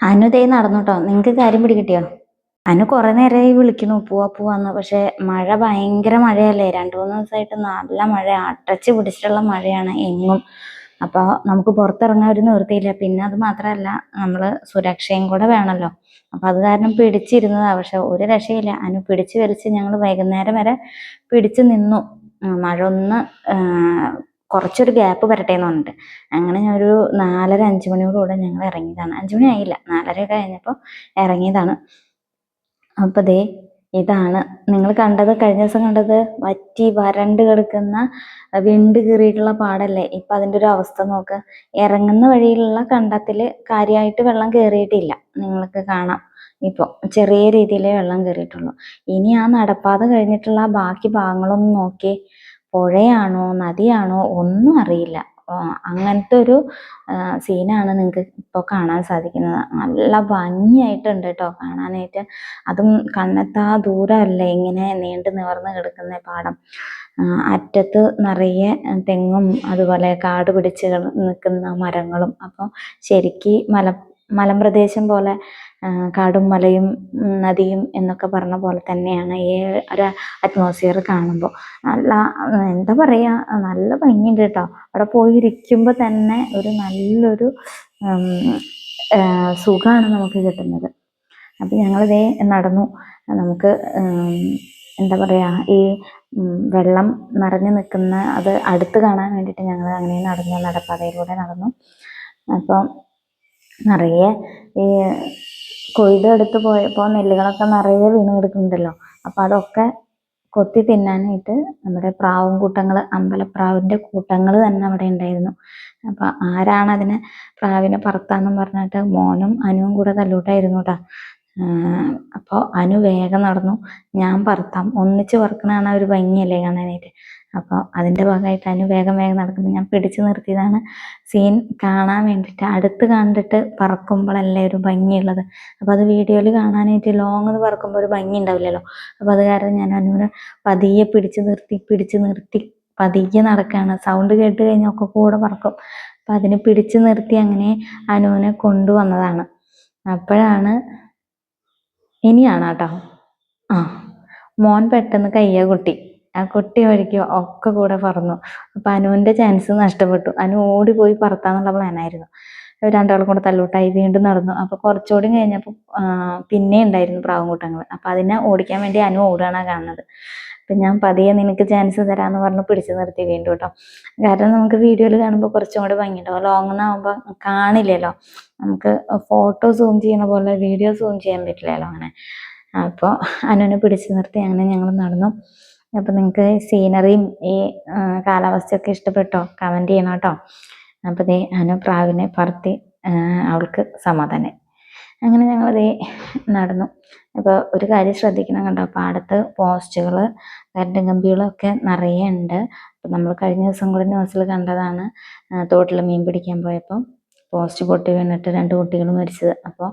അനു ദേ നടന്നു കേട്ടോ നിങ്ങൾക്ക് കാര്യം പിടികിട്ടിയോ? അനു കുറെ നേരമായി വിളിക്കണു പോവാ പോവാന്ന്. പക്ഷെ മഴ ഭയങ്കര മഴയല്ലേ? രണ്ടു മൂന്ന് ദിവസമായിട്ട് നല്ല മഴ. അടച്ച് പിടിച്ചിട്ടുള്ള മഴയാണ് എങ്ങും. അപ്പോൾ നമുക്ക് പുറത്തിറങ്ങാൻ ഒരു നിവൃത്തിയില്ല. പിന്നെ അത് മാത്രമല്ല നമ്മൾ സുരക്ഷയും കൂടെ വേണമല്ലോ അപ്പൊ അത് കാരണം പിടിച്ചിരുന്നതാ. പക്ഷെ ഒരു രക്ഷയില്ല. അനു പിടിച്ചു വലിച്ച് ഞങ്ങൾ വൈകുന്നേരം വരെ പിടിച്ചു നിന്നു. മഴ ഒന്ന് കുറച്ചൊരു ഗ്യാപ്പ് വരട്ടെ എന്ന് പറഞ്ഞിട്ട്. അങ്ങനെ ഞാൻ ഒരു നാലര അഞ്ച് മണിയോടുകൂടെ ഞങ്ങൾ ഇറങ്ങിയതാണ്. അഞ്ച് മണി ആയില്ല. നാലര കഴിഞ്ഞപ്പോൾ ഇറങ്ങിയതാണ്. അപ്പൊ ദേ ഇതാണ്. നിങ്ങൾ കണ്ടത് കഴിഞ്ഞ ദിവസം കണ്ടത് വറ്റി വരണ്ട് കിടക്കുന്ന വിണ്ട് കീറിയിട്ടുള്ള പാടല്ലേ? ഇപ്പൊ അതിന്റെ ഒരു അവസ്ഥ നോക്ക്. ഇറങ്ങുന്ന വഴിയിലുള്ള കണ്ടത്തിൽ കാര്യമായിട്ട് വെള്ളം കയറിയിട്ടില്ല നിങ്ങൾക്ക് കാണാം. ഇപ്പോൾ ചെറിയ രീതിയിലേ വെള്ളം കയറിയിട്ടുള്ളൂ ഇനി ആ നടപ്പാത കഴിഞ്ഞിട്ടുള്ള ബാക്കി ഭാഗങ്ങളൊന്നും നോക്കി പുഴയാണോ നദിയാണോ ഒന്നും അറിയില്ല. അങ്ങനത്തെ ഒരു സീനാണ് നിങ്ങൾക്ക് ഇപ്പോൾ കാണാൻ സാധിക്കുന്നത്. നല്ല ഭംഗിയായിട്ടുണ്ട് കേട്ടോ കാണാനായിട്ട്. അതും കണ്ണെത്താ ദൂരമല്ല ഇങ്ങനെ നീണ്ടു നിവർന്ന് കിടക്കുന്ന പാടം. അറ്റത്ത് നിറയെ തെങ്ങും അതുപോലെ കാട് പിടിച്ച് നിൽക്കുന്ന മരങ്ങളും. അപ്പോൾ ശരിക്കും മല മലമ്പ്രദേശം പോലെ കാടും മലയും നദിയും എന്നൊക്കെ പറഞ്ഞ പോലെ തന്നെയാണ് ഈ ഒരു അറ്റ്മോസ്ഫിയർ കാണുമ്പോൾ നല്ല എന്താ പറയുക നല്ല ഭംഗിയുണ്ട് കേട്ടോ. അവിടെ പോയിരിക്കുമ്പോൾ തന്നെ ഒരു നല്ലൊരു സുഖമാണ് നമുക്ക് കിട്ടുന്നത്. അപ്പം ഞങ്ങളിതേ നടന്നു. നമുക്ക് എന്താ പറയുക ഈ വെള്ളം നിറഞ്ഞു നിൽക്കുന്ന അത് അടുത്ത് കാണാൻ വേണ്ടിയിട്ട് ഞങ്ങൾ അങ്ങനെ നടന്നു നടപ്പാതയിലൂടെ നടന്നു. അപ്പം നിറയെ ഈ കൊയ്ത് എടുത്ത് പോയപ്പോൾ നെല്ലുകളൊക്കെ നിറയെ വീണ് കിടക്കുന്നുണ്ടല്ലോ. അപ്പം അതൊക്കെ കൊത്തി തിന്നാനായിട്ട് നമ്മുടെ പ്രാവും കൂട്ടങ്ങൾ അമ്പലപ്രാവിന്റെ കൂട്ടങ്ങൾ തന്നെ അവിടെ ഉണ്ടായിരുന്നു. അപ്പം ആരാണ് അതിനെ പ്രാവിനെ പറത്താന്നും പറഞ്ഞിട്ട് മോനും അനുവും കൂടെ തല്ലൂട്ടായിരുന്നു കേട്ടോ അപ്പോൾ അനു വേഗം നടന്നു. ഞാൻ പറത്താം. ഒന്നിച്ച് പറക്കണതാണ് ഒരു ഭംഗിയല്ലേ കാണാനായിട്ട്. അപ്പോൾ അതിന്റെ ഭാഗമായിട്ട് അനു വേഗം വേഗം നടക്കുന്നത് ഞാൻ പിടിച്ചു നിർത്തിയതാണ് സീൻ കാണാൻ വേണ്ടിയിട്ട്. അടുത്ത് കണ്ടിട്ട് പറക്കുമ്പോഴല്ലേ ഒരു ഭംഗിയുള്ളത്. അപ്പോൾ അത് വീഡിയോയിൽ കാണാനായിട്ട് ലോങ് എന്ന് പറക്കുമ്പോൾ ഒരു ഭംഗി ഉണ്ടാവില്ലല്ലോ. അപ്പോൾ അത് കാരണം ഞാൻ അനുവിനെ പതിയെ പിടിച്ചു നിർത്തി പിടിച്ചു നിർത്തി പതിയെ നടക്കുകയാണ് സൗണ്ട് കേട്ട് കഴിഞ്ഞാൽ ഒക്കെ കൂടെ പറക്കും. അപ്പം അതിനെ പിടിച്ചു നിർത്തി അങ്ങനെ അനുവിനെ കൊണ്ടുവന്നതാണ്. അപ്പോഴാണ് ഇനിയാണ് കേട്ടോ ആ മോൻ പെട്ടെന്ന് കയ്യ കുട്ടി. ആ കുട്ടി വഴിക്ക് ഒക്കെ കൂടെ പറന്നു. അപ്പൊ അനുവിന്റെ ചാൻസ് നഷ്ടപ്പെട്ടു. അനു ഓടിപ്പോയി പറത്താന്നുള്ള പ്ലാനായിരുന്നു രണ്ടാളും കൂടെ തല്ലൂട്ടായി വീണ്ടും നടന്നു. അപ്പൊ കുറച്ചുകൂടി കഴിഞ്ഞപ്പോൾ പിന്നെ ഉണ്ടായിരുന്നു പ്രാവുംകൂട്ടങ്ങൾ അപ്പൊ അതിനെ ഓടിക്കാൻ വേണ്ടി അനു ഓടുകയാണ് കാണുന്നത്. അപ്പൊ ഞാൻ പതിയെ നിനക്ക് ചാൻസ് തരാന്ന് പറഞ്ഞ് പിടിച്ചു നിർത്തി വീണ്ടും കേട്ടോ കാരണം നമുക്ക് വീഡിയോയിൽ കാണുമ്പോൾ കുറച്ചും കൂടി ഭംഗിയുണ്ടാവും. ലോങ് ആകുമ്പോൾ കാണില്ലല്ലോ. നമുക്ക് ഫോട്ടോ സൂം ചെയ്യുന്ന പോലെ വീഡിയോ സൂം ചെയ്യാൻ പറ്റില്ലല്ലോ അങ്ങനെ. അപ്പോൾ അനുവിനെ പിടിച്ചു നിർത്തി അങ്ങനെ ഞങ്ങൾ നടന്നു. അപ്പോൾ നിങ്ങൾക്ക് സീനറിയും ഈ കാലാവസ്ഥയൊക്കെ ഇഷ്ടപ്പെട്ടോ? കമന്റ് ചെയ്യണം കേട്ടോ. അപ്പോൾ ദേ അനുപ്രാവിനെ പറത്തി അവൾക്ക് സമാധാനം അങ്ങനെ ഞങ്ങൾ ദേ നടന്നു. അപ്പോൾ ഒരു കാര്യം ശ്രദ്ധിക്കണം കണ്ടോ പാടത്ത് പോസ്റ്റുകൾ കരണ്ട് കമ്പികളൊക്കെ നിറയെ ഉണ്ട്. അപ്പം നമ്മൾ കഴിഞ്ഞ ദിവസം കൂടെ ന്യൂസിൽ കണ്ടതാണ് തോട്ടിൽ മീൻ പിടിക്കാൻ പോയപ്പോൾ പോസ്റ്റ് പൊട്ടി വീണിട്ട് രണ്ട് കുട്ടികൾ മരിച്ചത്. അപ്പോൾ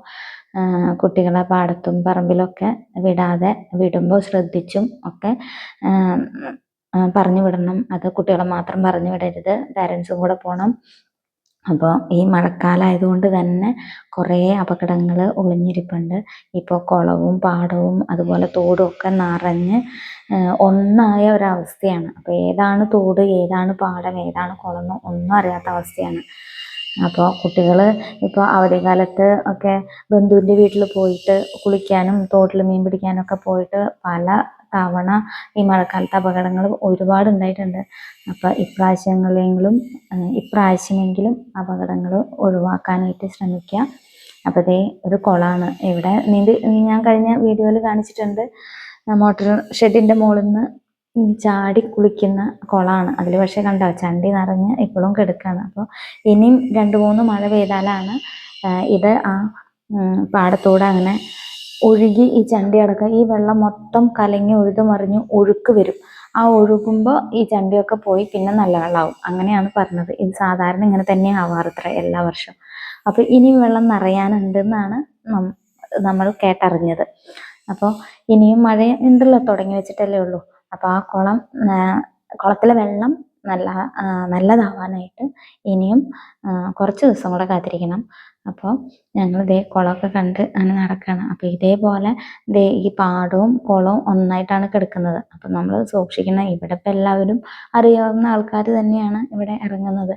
കുട്ടികളെ പാടത്തും പറമ്പിലൊക്കെ വിടാതെ വിടുമ്പോൾ ശ്രദ്ധിച്ചും ഒക്കെ പറഞ്ഞു വിടണം. അത് കുട്ടികളെ മാത്രം പറഞ്ഞു വിടരുത്. പാരൻസും കൂടെ പോകണം അപ്പോൾ ഈ മഴക്കാലമായതുകൊണ്ട് തന്നെ കുറേ അപകടങ്ങൾ ഒളിഞ്ഞിരിപ്പുണ്ട്. ഇപ്പോൾ കുളവും പാടവും അതുപോലെ തോടും ഒക്കെ നിറഞ്ഞ് ഒന്നായ ഒരവസ്ഥയാണ്. അപ്പോൾ ഏതാണ് തോട് ഏതാണ് പാടം ഏതാണ് കുളം ഒന്നും അറിയാത്ത അവസ്ഥയാണ്. അപ്പോൾ കുട്ടികൾ ഇപ്പോൾ അവധിക്കാലത്ത് ഒക്കെ ബന്ധുവിന്റെ വീട്ടിൽ പോയിട്ട് കുളിക്കാനും തോട്ടിൽ മീൻ പിടിക്കാനൊക്കെ പോയിട്ട് പല തവണ ഈ മഴക്കാലത്ത് അപകടങ്ങൾ ഒരുപാട് ഉണ്ടായിട്ടുണ്ട്. അപ്പോൾ ഇപ്രാവശ്യങ്ങളെങ്കിലും ഇപ്രാവശ്യമെങ്കിലും അപകടങ്ങൾ ഒഴിവാക്കാനായിട്ട് ശ്രമിക്കുക അപ്പോൾ ദേ ഒരു കുളമാണ് ഇവിടെ. നീന്തി ഞാൻ കഴിഞ്ഞ വീഡിയോയിൽ കാണിച്ചിട്ടുണ്ട് മോട്ടർ ഷെഡിന്റെ മുകളിൽ നിന്ന് ചാടി കുളിക്കുന്ന കുളമാണ് അതിൽ പക്ഷേ കണ്ടോ ചണ്ടി നിറഞ്ഞ് ഇപ്പോഴും കിടക്കുകയാണ് അപ്പോൾ ഇനിയും രണ്ട് മൂന്ന് മഴ പെയ്താലാണ് ഇത് ആ പാടത്തൂടെ അങ്ങനെ ഒഴുകി ഈ ചണ്ടി അടക്കം ഈ വെള്ളം മൊത്തം കലങ്ങി ഉഴുതു മറിഞ്ഞ് ഒഴുക്ക് വരും. ആ ഒഴുകുമ്പോൾ ഈ ചണ്ടിയൊക്കെ പോയി പിന്നെ നല്ല വെള്ളമാവും അങ്ങനെയാണ് പറഞ്ഞത്. ഇത് സാധാരണ ഇങ്ങനെ തന്നെ ആവാറത്ര എല്ലാ വർഷവും. അപ്പോൾ ഇനിയും വെള്ളം നിറയാനുണ്ട് എന്നാണ് നമ്മൾ കേട്ടറിഞ്ഞത്. അപ്പോൾ ഇനിയും മഴ ഉണ്ടല്ലോ തുടങ്ങി വെച്ചിട്ടല്ലേ ഉള്ളൂ. അപ്പോൾ ആ കുളം കുളത്തിലെ വെള്ളം നല്ല നല്ലതാവാനായിട്ട് ഇനിയും കുറച്ച് ദിവസം കൂടെ കാത്തിരിക്കണം. അപ്പോൾ ഞങ്ങൾ ഇതേ കുളമൊക്കെ കണ്ട് അങ്ങനെ നടക്കുകയാണ് അപ്പോൾ ഇതേപോലെ ദേ ഈ പാടവും കുളവും ഒന്നായിട്ടാണ് കിടക്കുന്നത്. അപ്പോൾ നമ്മൾ സൂക്ഷിക്കണം. ഇവിടെ ഇപ്പം എല്ലാവരും അറിയാവുന്ന ആൾക്കാർ തന്നെയാണ് ഇവിടെ ഇറങ്ങുന്നത്.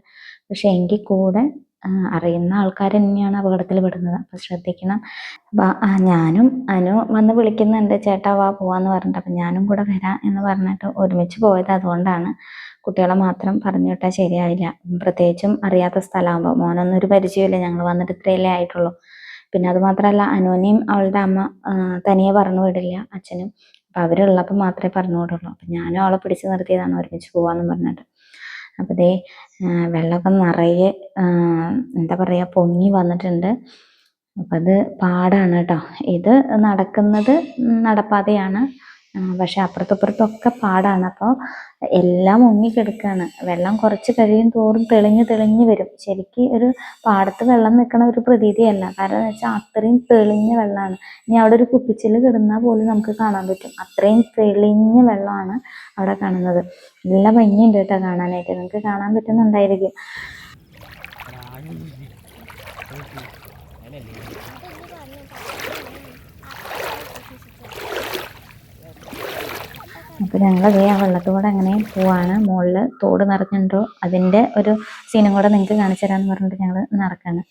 പക്ഷേ എങ്കിൽ കൂടെ അറിയുന്ന ആൾക്കാർ തന്നെയാണ് അപകടത്തിൽ പെടുന്നത്. അപ്പം ശ്രദ്ധിക്കണം. ഞാനും അനു വന്ന് വിളിക്കുന്നുണ്ട് ചേട്ടാ വാ പോവാന്ന് പറഞ്ഞിട്ട് അപ്പം ഞാനും കൂടെ വരാം എന്ന് പറഞ്ഞിട്ട് ഒരുമിച്ച് പോയത് അതുകൊണ്ടാണ്. കുട്ടികളെ മാത്രം പറഞ്ഞു വിട്ടാൽ ശരിയാവില്ല പ്രത്യേകിച്ചും അറിയാത്ത സ്ഥലമാകുമ്പോൾ മോനൊന്നും ഒരു പരിചയമില്ല ഞങ്ങൾ വന്നിട്ട് ഇത്രയല്ലേ ആയിട്ടുള്ളൂ. പിന്നെ അത് മാത്രമല്ല അനുവിനെയും അവളുടെ അമ്മ തനിയെ പറഞ്ഞു വിടില്ല അച്ഛനും. അപ്പം അവരുള്ളപ്പോൾ മാത്രമേ പറഞ്ഞു വിടുള്ളൂ. അപ്പം ഞാനും അവളെ പിടിച്ചു നിർത്തിയതാണ് ഒരുമിച്ച് പോവാന്ന് പറഞ്ഞിട്ട്. അപ്പോൾ ആ, വെള്ളമൊക്കെ നിറയെ എന്താ പറയുക പൊങ്ങി വന്നിട്ടുണ്ട്. അപ്പം അത് പാടാണ് കേട്ടോ. ഇത് നടക്കുന്നത് നടപ്പാതയാണ്. പക്ഷെ അപ്പുറത്തപ്പുറത്തൊക്കെ പാടാണ്. അപ്പോൾ എല്ലാം മുങ്ങിക്കിടക്കുകയാണ് വെള്ളം കുറച്ച് കഴിയും തോറും തെളിഞ്ഞ് തെളിഞ്ഞ് വരും. ശരിക്കും ഒരു പാടത്ത് വെള്ളം നിൽക്കണ ഒരു പ്രതീതിയല്ല. കാരണം എന്ന് വെച്ചാൽ അത്രയും തെളിഞ്ഞ വെള്ളമാണ്. ഇനി അവിടെ ഒരു കുപ്പിച്ചിൽ കിടന്നാൽ പോലും നമുക്ക് കാണാൻ പറ്റും. അത്രയും തെളിഞ്ഞ വെള്ളമാണ് അവിടെ കാണുന്നത്. നല്ല ഭംഗിയുണ്ട് കേട്ടോ കാണാനായിട്ട്. നിങ്ങൾക്ക് കാണാൻ പറ്റുന്നുണ്ടായിരിക്കും. അപ്പോൾ ഞങ്ങൾ അതേ ആ വെള്ളത്തോടെ അങ്ങനെ പോവാണ്. മുകളിൽ തോട് നിറഞ്ഞിട്ടുണ്ടോ അതിന്റെ ഒരു സീനും കൂടെ നിങ്ങൾക്ക് കാണിച്ചു തരാമെന്ന് പറഞ്ഞിട്ട് ഞങ്ങൾ നടക്കാണ്.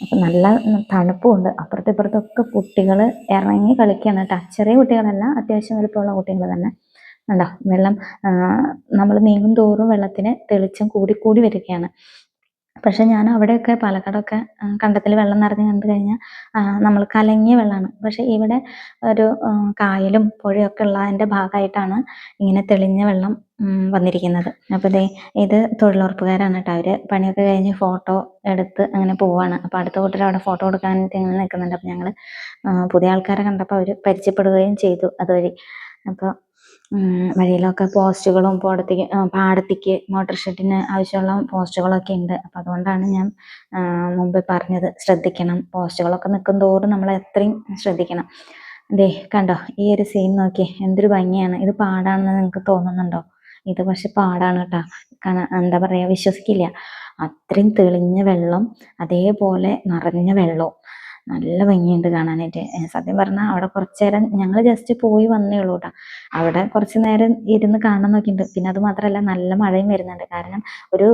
അപ്പം നല്ല തണുപ്പുമുണ്ട് അപ്പുറത്തും ഇപ്പുറത്തൊക്കെ കുട്ടികൾ ഇറങ്ങി കളിക്കുകയാണ് കേട്ടോ. ചെറിയ കുട്ടികളല്ല അത്യാവശ്യം വലുപ്പമുള്ള കുട്ടികൾ തന്നെ. ഉണ്ടോ വെള്ളം നമ്മൾ നീങ്ങും തോറും വെള്ളത്തിന് തെളിച്ചം കൂടിക്കൂടി വരികയാണ്. പക്ഷെ ഞാൻ അവിടെയൊക്കെ പാലക്കാടൊക്കെ കണ്ടത്തിൽ വെള്ളം നിറഞ്ഞ് കണ്ടു കഴിഞ്ഞാൽ നമ്മൾ കലങ്ങിയ വെള്ളമാണ് പക്ഷെ ഇവിടെ ഒരു കായലും പുഴയൊക്കെ ഉള്ളതിന്റെ ഭാഗമായിട്ടാണ് ഇങ്ങനെ തെളിഞ്ഞ വെള്ളം വന്നിരിക്കുന്നത്. അപ്പോൾ ഇതേ ഇത് തൊഴിലുറപ്പുകാരാണ് കേട്ടോ അവർ പണിയൊക്കെ കഴിഞ്ഞ് ഫോട്ടോ എടുത്ത് അങ്ങനെ പോവാണ്. അപ്പോൾ അടുത്ത കൂട്ടർ അവിടെ ഫോട്ടോ എടുക്കാനായിട്ട് ഇങ്ങനെ നിൽക്കുന്നുണ്ട്. അപ്പോൾ ഞങ്ങൾ പുതിയ ആൾക്കാരെ കണ്ടപ്പോൾ അവർ പരിചയപ്പെടുകയും ചെയ്തു അതുവഴി. അപ്പോൾ വഴിയിലൊക്കെ പോസ്റ്റുകളും പോടത്തേക്ക് പാടത്തേക്ക് മോട്ടോർ ഷെഡിന് ആവശ്യമുള്ള പോസ്റ്റുകളൊക്കെ ഉണ്ട്. അപ്പം അതുകൊണ്ടാണ് ഞാൻ മുമ്പ് പറഞ്ഞത് ശ്രദ്ധിക്കണം. പോസ്റ്റുകളൊക്കെ നിൽക്കും തോറും നമ്മൾ എത്രയും ശ്രദ്ധിക്കണം. ദേ കണ്ടോ ഈ ഒരു സീൻ നോക്കി. എന്തൊരു ഭംഗിയാണ്. ഇത് പാടാണെന്ന് നിങ്ങൾക്ക് തോന്നുന്നുണ്ടോ? ഇത് പക്ഷെ പാടാണ് കേട്ടോ. കാരണം എന്താ പറയുക വിശ്വസിക്കില്ല. അത്രയും തെളിഞ്ഞ വെള്ളം അതേപോലെ നിറഞ്ഞ വെള്ളവും. നല്ല ഭംഗിയുണ്ട് കാണാനായിട്ട്. സത്യം പറഞ്ഞാൽ അവിടെ കുറച്ച് നേരം ഞങ്ങൾ ജസ്റ്റ് പോയി വന്നേ ഉള്ളൂ കേട്ടോ അവിടെ കുറച്ച് നേരം ഇരുന്ന് കാണാൻ നോക്കിയിട്ടുണ്ട് പിന്നെ അത് മാത്രമല്ല നല്ല മഴയും വരുന്നുണ്ട്. കാരണം ഒരു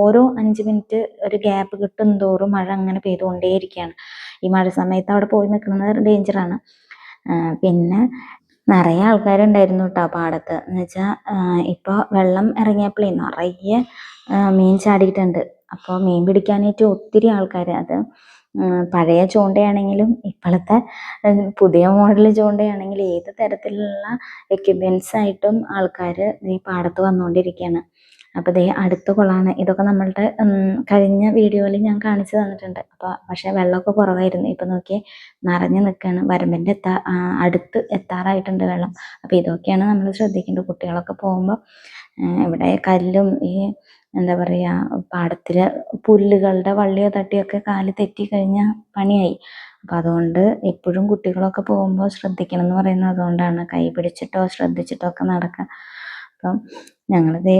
ഓരോ അഞ്ച് മിനിറ്റ് ഒരു ഗ്യാപ്പ് കിട്ടും തോറും മഴ അങ്ങനെ പെയ്തുകൊണ്ടേയിരിക്കുകയാണ്. ഈ മഴ സമയത്ത് അവിടെ പോയി നിൽക്കുന്നത് ഡേഞ്ചറാണ് പിന്നെ നിറയെ ആൾക്കാരുണ്ടായിരുന്നു കേട്ടോ പാടത്ത്. എന്ന് വെച്ചാൽ ഇപ്പോൾ വെള്ളം ഇറങ്ങിയപ്പോഴേ നിറയെ മീൻ ചാടിയിട്ടുണ്ട്. അപ്പോൾ മീൻ പിടിക്കാനായിട്ട് ഒത്തിരി ആൾക്കാർ അത് പഴയ ചൂണ്ടയാണെങ്കിലും ഇപ്പോഴത്തെ പുതിയ മോഡൽ ചൂണ്ടയാണെങ്കിലും ഏത് തരത്തിലുള്ള എക്യുപ്മെൻസ് ആയിട്ടും ആൾക്കാർ ഈ പാടത്ത് വന്നുകൊണ്ടിരിക്കുകയാണ്. അപ്പോൾ ദേ അടുത്ത കുളമാണ് ഇതൊക്കെ നമ്മളുടെ കഴിഞ്ഞ വീഡിയോയിൽ ഞാൻ കാണിച്ചു തന്നിട്ടുണ്ട്. അപ്പോൾ പക്ഷേ വെള്ളമൊക്കെ കുറവായിരുന്നു. ഇപ്പം നോക്കി നിറഞ്ഞു നിൽക്കുകയാണ്. വരമ്പിന്റെ എത്താ അടുത്ത് എത്താറായിട്ടുണ്ട് വെള്ളം. അപ്പോൾ ഇതൊക്കെയാണ് നമ്മൾ ശ്രദ്ധിക്കേണ്ടത്. കുട്ടികളൊക്കെ പോകുമ്പോൾ ഇവിടെ കല്ലും ഈ എന്താ പറയുക പാടത്തിൽ പുല്ലുകളുടെ വള്ളിയോ തട്ടിയൊക്കെ കാൽ തെറ്റി കഴിഞ്ഞ പണിയായി. അപ്പം അതുകൊണ്ട് എപ്പോഴും കുട്ടികളൊക്കെ പോകുമ്പോൾ ശ്രദ്ധിക്കണം എന്ന് പറയുന്നത് അതുകൊണ്ടാണ്. കൈ പിടിച്ചിട്ടോ ശ്രദ്ധിച്ചിട്ടോ ഒക്കെ നടക്കുക അപ്പം ഞങ്ങളിതേ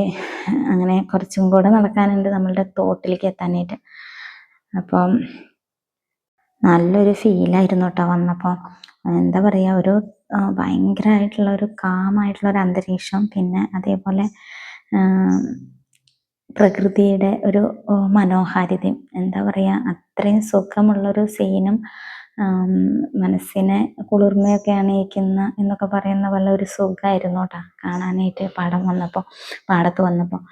അങ്ങനെ കുറച്ചും കൂടെ നടക്കാനുണ്ട് നമ്മളുടെ തോട്ടിലേക്ക് എത്താനായിട്ട്. അപ്പം നല്ലൊരു ഫീലായിരുന്നു കേട്ടോ വന്നപ്പോൾ എന്താ പറയുക ഒരു ഭയങ്കരമായിട്ടുള്ള ഒരു കാമായിട്ടുള്ള ഒരു അന്തരീക്ഷം. പിന്നെ അതേപോലെ പ്രകൃതിയുടെ ഒരു മനോഹാരിതയും എന്താ പറയുക അത്രയും സുഖമുള്ളൊരു സീനും മനസ്സിനെ കുളിർമയൊക്കെ അണിയിക്കുന്ന എന്നൊക്കെ പറയുന്ന പോലെ ഒരു സുഖമായിരുന്നു കേട്ടോ കാണാനായിട്ട് പാടം വന്നപ്പോൾ പാടത്ത് വന്നപ്പോൾ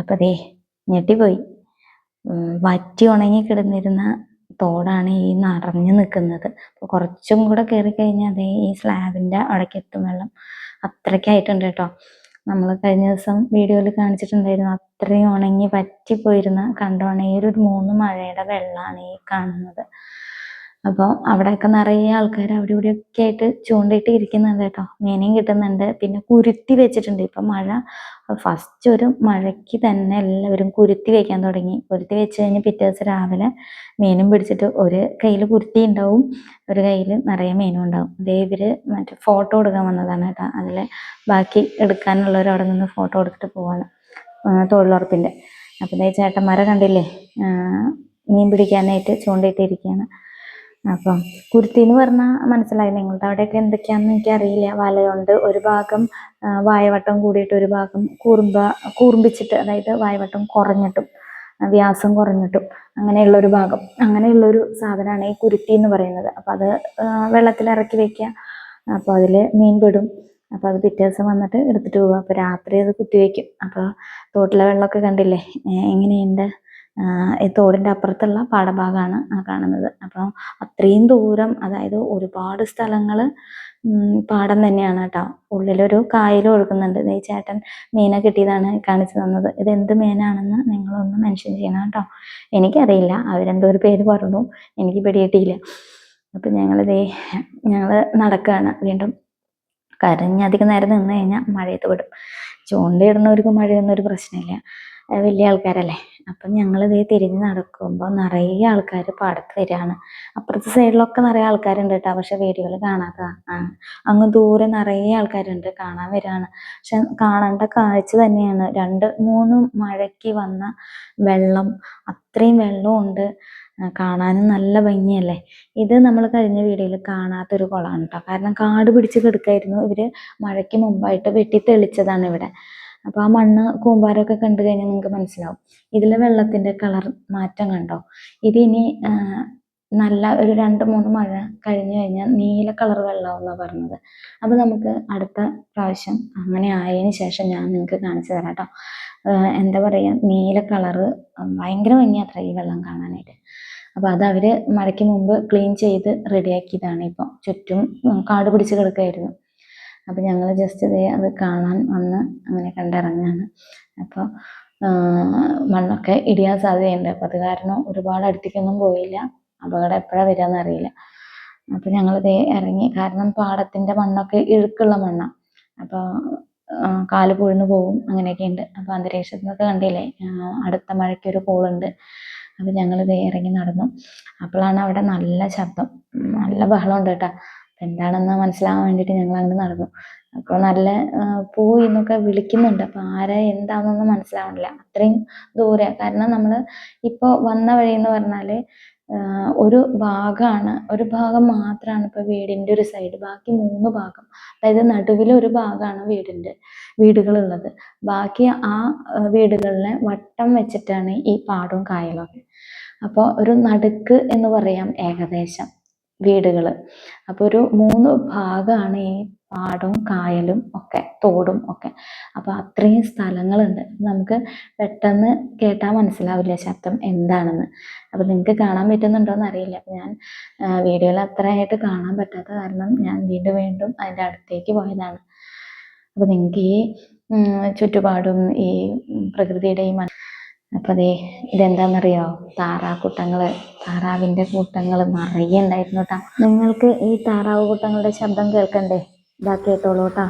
അപ്പോൾ ദേ ഞെട്ടിപ്പോയി. വറ്റി ഉണങ്ങി കിടന്നിരുന്ന തോടാണ് ഈ നിറഞ്ഞു നിൽക്കുന്നത്. അപ്പോൾ കുറച്ചും കൂടെ കയറി കഴിഞ്ഞാൽ അതേ ഈ സ്ലാബിന്റെ അവിടേക്ക് എത്തും വെള്ളം. അത്രയ്ക്കായിട്ടുണ്ട് കേട്ടോ. നമ്മൾ കഴിഞ്ഞ ദിവസം വീഡിയോയിൽ കാണിച്ചിട്ടുണ്ടായിരുന്നു അത്രയും ഉണങ്ങി പറ്റിപ്പോയിരുന്ന കണ്ടോണ ഈ ഒരു മൂന്ന് മഴയുടെ വെള്ളമാണ് ഈ കാണുന്നത്. അപ്പോൾ അവിടെയൊക്കെ നിറയെ ആൾക്കാർ അവിടെ ഇവിടെയൊക്കെ ആയിട്ട് ചൂണ്ടയിട്ട് ഇരിക്കുന്നുണ്ട് കേട്ടോ. മീനും കിട്ടുന്നുണ്ട്. പിന്നെ കുരുത്തി വെച്ചിട്ടുണ്ട്. ഇപ്പം മഴ ഫസ്റ്റ് ഒരു മഴയ്ക്ക് തന്നെ എല്ലാവരും കുരുത്തി വെക്കാൻ തുടങ്ങി. കുരുത്തി വെച്ച് കഴിഞ്ഞ് പിറ്റേ ദിവസം രാവിലെ മീനും പിടിച്ചിട്ട് ഒരു കയ്യിൽ കുരുത്തി ഉണ്ടാവും. ഒരു കയ്യിൽ നിറയെ മീനും ഉണ്ടാവും. അതേ ഇവർ മറ്റേ ഫോട്ടോ എടുക്കാൻ വന്നതാണ് കേട്ടോ. അതിൽ ബാക്കി എടുക്കാനുള്ളവർ അവിടെ നിന്ന് ഫോട്ടോ എടുത്തിട്ട് പോവാണ്. തൊഴിലുറപ്പിന്റെ അപ്പം ചേട്ടന്മാരെ കണ്ടില്ലേ? മീൻ പിടിക്കാനായിട്ട് ചൂണ്ടയിട്ടിരിക്കുകയാണ് അപ്പം കുരുത്തി എന്ന് പറഞ്ഞാൽ മനസ്സിലായി? നിങ്ങളുടെ അവിടെയൊക്കെ എന്തൊക്കെയാണെന്ന് എനിക്കറിയില്ല. വലയുണ്ട് ഒരു ഭാഗം വായവട്ടം കൂടിയിട്ട് ഒരു ഭാഗം കൂർമ്പ കൂർമ്പിച്ചിട്ട് അതായത് വായവട്ടം കുറഞ്ഞിട്ടും വ്യാസം കുറഞ്ഞിട്ടും അങ്ങനെയുള്ള ഒരു ഭാഗം. അങ്ങനെയുള്ള ഒരു സാധനമാണ് ഈ കുരുത്തി എന്ന് പറയുന്നത്. അപ്പം അത് വെള്ളത്തിൽ ഇറക്കി വെക്കുക. അപ്പോൾ അതിൽ മീൻ പെടും. അപ്പോൾ അത് പിറ്റേ ദിവസം വന്നിട്ട് എടുത്തിട്ട് പോകുക അപ്പോൾ രാത്രി അത് കുത്തിവെക്കും അപ്പോൾ തോട്ടിലെ വെള്ളമൊക്കെ കണ്ടില്ലേ? എങ്ങനെയുണ്ട്? ഈ തോടിന്റെ അപ്പുറത്തുള്ള പാടഭാഗമാണ് ആ കാണുന്നത്. അപ്പോൾ അത്രയും ദൂരം അതായത് ഒരുപാട് സ്ഥലങ്ങൾ പാടം തന്നെയാണ് കേട്ടോ. ഉള്ളിലൊരു കായലും ഒഴുകുന്നുണ്ട്. ഈ ചേട്ടൻ മീനെ കിട്ടിയതാണ് കാണിച്ചു തന്നത്. ഇത് എന്ത് മീനാണെന്ന് നിങ്ങളൊന്ന് മെൻഷൻ ചെയ്യണം കേട്ടോ. എനിക്കറിയില്ല. അവരെന്തോ ഒരു പേര് പറഞ്ഞു. എനിക്ക് പിടികിട്ടിയില്ല. അപ്പം ഞങ്ങളിതേ ഞങ്ങൾ നടക്കുകയാണ് വീണ്ടും കരഞ്ഞധികം നേരം നിന്ന് കഴിഞ്ഞാൽ മഴയത്ത് വിടും. ചൂണ്ടയിടുന്നവർക്ക് മഴയൊന്നും ഒരു പ്രശ്നമില്ല. വലിയ ആൾക്കാരല്ലേ? അപ്പം ഞങ്ങൾ ഇതേ തിരിഞ്ഞ് നടക്കുമ്പോൾ നിറയെ ആൾക്കാർ പാടത്ത് വരികയാണ് അപ്പുറത്തെ സൈഡിലൊക്കെ നിറയെ ആൾക്കാരുണ്ട് കേട്ടോ പക്ഷെ വീഡിയോയിൽ കാണാത്തതാണ് അങ്ങ് ദൂരെ നിറയെ ആൾക്കാരുണ്ട്. കാണാൻ വരികയാണ് പക്ഷെ കാണേണ്ട കാഴ്ച തന്നെയാണ്. രണ്ട് മൂന്ന് മഴയ്ക്ക് വന്ന വെള്ളം. അത്രയും വെള്ളമുണ്ട് കാണാനും നല്ല ഭംഗിയല്ലേ? ഇത് നമ്മൾ കഴിഞ്ഞ വീഡിയോയിൽ കാണാത്തൊരു കുളമാണ് കേട്ടോ കാരണം കാട് പിടിച്ച് കിടക്കായിരുന്നു. ഇവർ മഴയ്ക്ക് മുമ്പായിട്ട് വെട്ടി തെളിച്ചതാണ് ഇവിടെ. അപ്പൊ ആ മണ്ണ് കൂമ്പാരമൊക്കെ കണ്ടു കഴിഞ്ഞാൽ നിങ്ങൾക്ക് മനസ്സിലാവും. ഇതിലെ വെള്ളത്തിന്റെ കളർ മാറ്റം കണ്ടോ? ഇതിനി നല്ല ഒരു രണ്ട് മൂന്ന് മഴ കഴിഞ്ഞു കഴിഞ്ഞാൽ നീല കളർ വെള്ളമാവുന്ന പറഞ്ഞത്. അപ്പൊ നമുക്ക് അടുത്ത പ്രാവശ്യം അങ്ങനെ ആയതിനു ശേഷം ഞാൻ നിങ്ങൾക്ക് കാണിച്ചു തരാം കേട്ടോ എന്താ പറയാ നീല കളറ് ഭയങ്കര ഭംഗിയാത്ര ഈ വെള്ളം കാണാനായിട്ട്. അപ്പൊ അത് അവർ മഴയ്ക്ക് മുമ്പ് ക്ലീൻ ചെയ്ത് റെഡിയാക്കിയതാണ് ഇപ്പൊ. ചുറ്റും കാട് പിടിച്ച് കിടക്കായിരുന്നു. അപ്പൊ ഞങ്ങൾ ജസ്റ്റ് ഇതേ അത് കാണാൻ വന്ന് അങ്ങനെ കണ്ടിറങ്ങാണ്. അപ്പോൾ മണ്ണൊക്കെ ഇടിയാൻ സാധ്യതയുണ്ട്. അപ്പോൾ അത് കാരണം ഒരുപാട് അടുത്തേക്കൊന്നും പോയില്ല. അപകടം എപ്പോഴാണ് വരികയെന്ന് അറിയില്ല. അപ്പോൾ ഞങ്ങളിത് ഇറങ്ങി. കാരണം പാടത്തിന്റെ മണ്ണൊക്കെ ഇഴുക്കുള്ള മണ്ണാണ് അപ്പോൾ കാൽ പുഴുന്നു പോവും അങ്ങനെയൊക്കെ ഉണ്ട്. അപ്പോൾ നിന്നൊക്കെ കണ്ടില്ലേ? അടുത്ത മഴയ്ക്ക് ഒരു കോളുണ്ട് അപ്പോൾ ഞങ്ങളിത് ഇറങ്ങി നടന്നു. അപ്പോഴാണ് അവിടെ നല്ല ശബ്ദം. നല്ല ബഹളം ഉണ്ട് കേട്ടോ. എന്താണെന്ന് മനസ്സിലാവാൻ വേണ്ടിയിട്ട് ഞങ്ങൾ അങ്ങോട്ട് നടന്നു. അപ്പോൾ നല്ല പോയി എന്നൊക്കെ വിളിക്കുന്നുണ്ട്. അപ്പോൾ ആരാ എന്താണെന്നൊന്നും മനസ്സിലാവണില്ല. അത്രയും ദൂരെ കാരണം നമ്മൾ ഇപ്പോൾ വന്ന വഴി എന്ന് പറഞ്ഞാൽ ഒരു ഭാഗമാണ് ഒരു ഭാഗം മാത്രമാണ് ഇപ്പോൾ വീടിന്റെ ഒരു സൈഡ്. ബാക്കി മൂന്ന് ഭാഗം. അതായത് നടുവിൽ ഒരു ഭാഗമാണ് വീടിന്റെ വീടുകളുള്ളത്. ബാക്കി ആ വീടുകളിലെ വട്ടം വെച്ചിട്ടാണ് ഈ പാടവും ഒക്കെ. അപ്പോൾ ഒരു നടുക്ക് എന്ന് പറയാം ഏകദേശം. വീടുകൾ അപ്പോൾ ഒരു മൂന്ന് ഭാഗമാണ് ഈ പാടവും കായലും ഒക്കെ തോടും ഒക്കെ. അപ്പോൾ അത്രയും സ്ഥലങ്ങളുണ്ട്. നമുക്ക് പെട്ടെന്ന് കേട്ടാൽ മനസ്സിലാവില്ല ശബ്ദം എന്താണെന്ന്. അപ്പോൾ നിങ്ങൾക്ക് കാണാൻ പറ്റുന്നുണ്ടോയെന്ന് അറിയില്ല. അപ്പോൾ ഞാൻ വീഡിയോയിൽ അത്രയായിട്ട് കാണാൻ പറ്റാത്ത കാരണം ഞാൻ വീണ്ടും വീണ്ടും അതിന്റെ അടുത്തേക്ക് പോയതാണ്. അപ്പോൾ നിങ്ങൾക്ക് ഈ ചുറ്റുപാടും ഈ പ്രകൃതിയുടെ ഈ അപ്പോൾ ദേ ഇതെന്താണെന്നറിയോ താറാക്കൂട്ടങ്ങൾ താറാവിന്റെ കൂട്ടങ്ങൾ നിറയെ ഉണ്ടായിരുന്നു കേട്ടോ നിങ്ങൾക്ക് ഈ താറാവ് കൂട്ടങ്ങളുടെ ശബ്ദം കേൾക്കണ്ടേ? ഇതാ കേട്ടോളൂ കേട്ടോ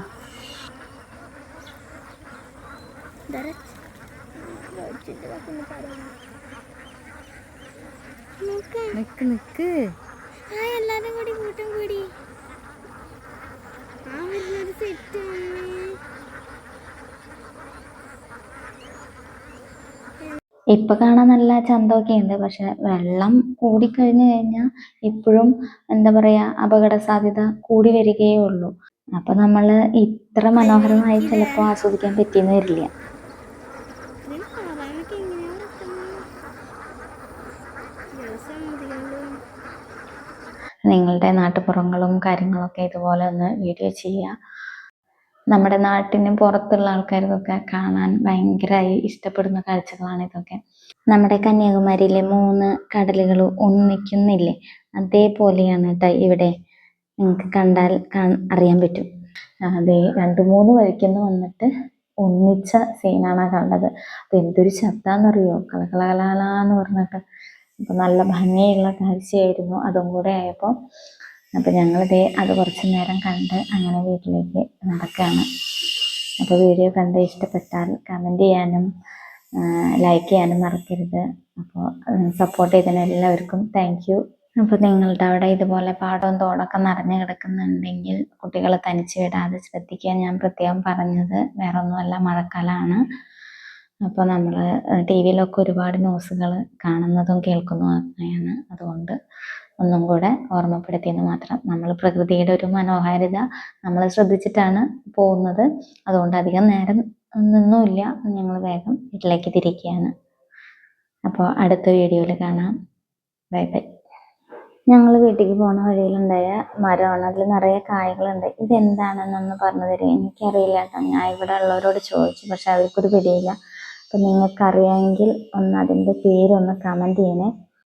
നിക്ക് നിക്ക്. എല്ലാരും കൂടി കൂട്ടം കൂടി. ഇപ്പൊ കാണാൻ നല്ല ചന്തമൊക്കെ ഉണ്ട് പക്ഷെ വെള്ളം കൂടിക്കഴിഞ്ഞു കഴിഞ്ഞാൽ ഇപ്പോഴും എന്താ പറയാ അപകട സാധ്യത കൂടി വരികയേ ഉള്ളൂ. അപ്പൊ നമ്മൾ ഇത്ര മനോഹരമായി ചിലപ്പോ ആസ്വദിക്കാൻ പറ്റിയെന്ന് വരില്ല. നിങ്ങളുടെ നാട്ടുപുറങ്ങളും കാര്യങ്ങളൊക്കെ ഇതുപോലെ ഒന്ന് വീഡിയോ ചെയ്യുക. നമ്മുടെ നാട്ടിന് പുറത്തുള്ള ആൾക്കാർക്കൊക്കെ കാണാൻ ഭയങ്കരമായി ഇഷ്ടപ്പെടുന്ന കാഴ്ചകളാണ് ഇതൊക്കെ. നമ്മുടെ കന്യാകുമാരിയിലെ മൂന്ന് കടലുകൾ ഒന്നിക്കുന്നില്ലേ? അതേപോലെയാണ് കേട്ടോ ഇവിടെ നിങ്ങൾക്ക് കണ്ടാൽ അറിയാൻ പറ്റും. അതെ രണ്ട് മൂന്ന് വഴിക്കുന്ന് വന്നിട്ട് ഒന്നിച്ച സീനാണ് കണ്ടത്. അപ്പൊ എന്തൊരു ശബ്ദാന്നറിയോ? കളകളകലാന്ന് പറഞ്ഞിട്ട്. അപ്പൊ നല്ല ഭംഗിയുള്ള കാഴ്ചയായിരുന്നു. അതും കൂടെ ആയപ്പോൾ അപ്പൊ ഞങ്ങളിതേ അത് കുറച്ച് നേരം കണ്ട് അങ്ങനെ വീട്ടിലേക്ക് നടക്കുകയാണ് അപ്പോൾ വീഡിയോ കണ്ട് ഇഷ്ടപ്പെട്ടാൽ കമന്റ് ചെയ്യാനും ലൈക്ക് ചെയ്യാനും മറക്കരുത്. അപ്പോൾ സപ്പോർട്ട് ചെയ്തതിന് എല്ലാവർക്കും താങ്ക് യു അപ്പോൾ നിങ്ങളുടെ അവിടെ ഇതുപോലെ പാടവും തോടൊക്കെ നിറഞ്ഞു കിടക്കുന്നുണ്ടെങ്കിൽ കുട്ടികളെ തനിച്ച് വിടാതെ ശ്രദ്ധിക്കുക ഞാൻ പ്രത്യേകം പറഞ്ഞത്. വേറെ ഒന്നുമല്ല മഴക്കാലമാണ് അപ്പോൾ നമ്മൾ ടി വിയിലൊക്കെ ഒരുപാട് ന്യൂസുകൾ കാണുന്നതും കേൾക്കുന്നതുമാണ് അതുകൊണ്ട് ഒന്നും കൂടെ ഓർമ്മപ്പെടുത്തിയെന്ന് മാത്രം നമ്മൾ പ്രകൃതിയുടെ ഒരു മനോഹാരിത നമ്മൾ ശ്രദ്ധിച്ചിട്ടാണ് പോകുന്നത്. അതുകൊണ്ട് അധികം നേരം നിന്നുമില്ല. ഞങ്ങൾ വേഗം വീട്ടിലേക്ക് തിരിക്കുകയാണ്. അപ്പോൾ അടുത്ത വീഡിയോയിൽ കാണാം. Bye bye. ഞങ്ങൾ വീട്ടിലേക്ക് പോണ വഴിയിലുണ്ടായ മരമാണ്. അതിൽ നിറയെ കായകളുണ്ട്. ഇതെന്താണെന്നൊന്ന് പറഞ്ഞു തരും എനിക്കറിയില്ല കേട്ടോ. ഞാൻ ഇവിടെ ഉള്ളവരോട് ചോദിച്ചു. പക്ഷെ അവർക്കൊരു പിടിയില്ല. അപ്പം നിങ്ങൾക്കറിയാമെങ്കിൽ ഒന്ന് അതിന്റെ പേരൊന്ന് കമന്റ് ചെയ്യണേ.